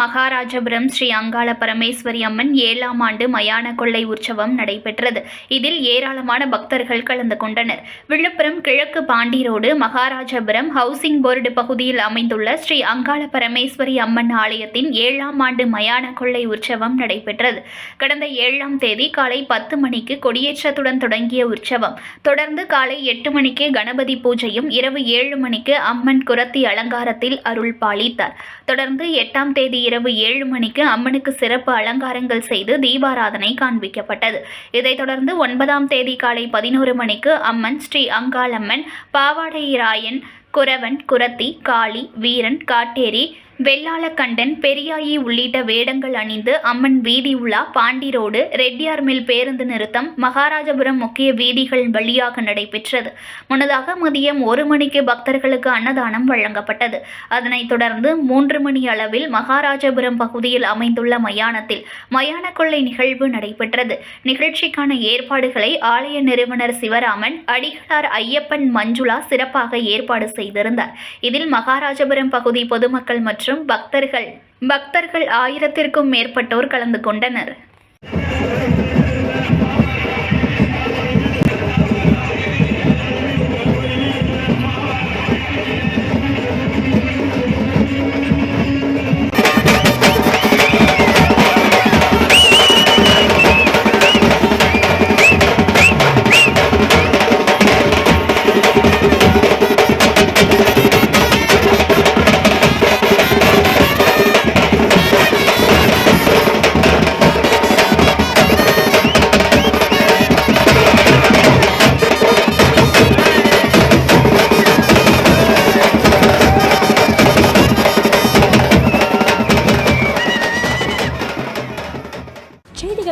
மகாராஜபுரம் ஸ்ரீ அங்காள பரமேஸ்வரி அம்மன் ஏழாம் ஆண்டு மயான கொள்ளை உற்சவம் நடைபெற்றது. இதில் ஏராளமான பக்தர்கள் கலந்து கொண்டனர். விழுப்புரம் கிழக்கு Pondy road Maharajapuram housing board பகுதியில் அமைந்துள்ள ஸ்ரீ அங்காள பரமேஸ்வரி அம்மன் ஆலயத்தின் ஏழாம் ஆண்டு மயான கொள்ளை உற்சவம் நடைபெற்றது. கடந்த ஏழாம் தேதி காலை பத்து மணிக்கு கொடியேற்றத்துடன் தொடங்கிய உற்சவம். தொடர்ந்து காலை எட்டு மணிக்கு கணபதி பூஜையும் இரவு ஏழு மணிக்கு அம்மன் குரத்தி அலங்காரத்தில் அருள் பாலித்தார். தொடர்ந்து எட்டாம் தேதி இரவு ஏழு மணிக்கு அம்மனுக்கு சிறப்பு அலங்காரங்கள் செய்து தீபாராதனை காண்பிக்கப்பட்டது. இதைத் தொடர்ந்து ஒன்பதாம் தேதி காலை பதினோரு மணிக்கு அம்மன் ஸ்ரீ அங்காளம்மன் பாவாடை ராயன் குரவன் குரத்தி காளி வீரன் காட்டேரி வெள்ளாளக்கண்டன் பெரியாயி உள்ளிட்ட வேடங்கள் அணிந்து அம்மன் வீதி உலா பாண்டி ரோடு ரெட்டியார் மில் பேருந்து நிறுத்தம் மகாராஜபுரம் முக்கிய வீதிகள் வழியாக நடைபெற்றது. முன்னதாக மதியம் ஒரு மணிக்கு பக்தர்களுக்கு அன்னதானம் வழங்கப்பட்டது. அதனைத் தொடர்ந்து மூன்று மணி அளவில் மகாராஜபுரம் பகுதியில் அமைந்துள்ள மயானத்தில் மயான கொள்ளை நிகழ்வு நடைபெற்றது. நிகழ்ச்சிக்கான ஏற்பாடுகளை ஆலய நிறுவனர் சிவராமன் அடிகளார் ஐயப்பன் மஞ்சுளா சிறப்பாக ஏற்பாடு செய்திருந்தார். இதில் மகாராஜபுரம் பகுதி பொதுமக்கள் மற்றும் பக்தர்கள். பக்தர்கள் ஆயிரத்திற்கும் மேற்பட்டோர் கலந்து கொண்டனர்.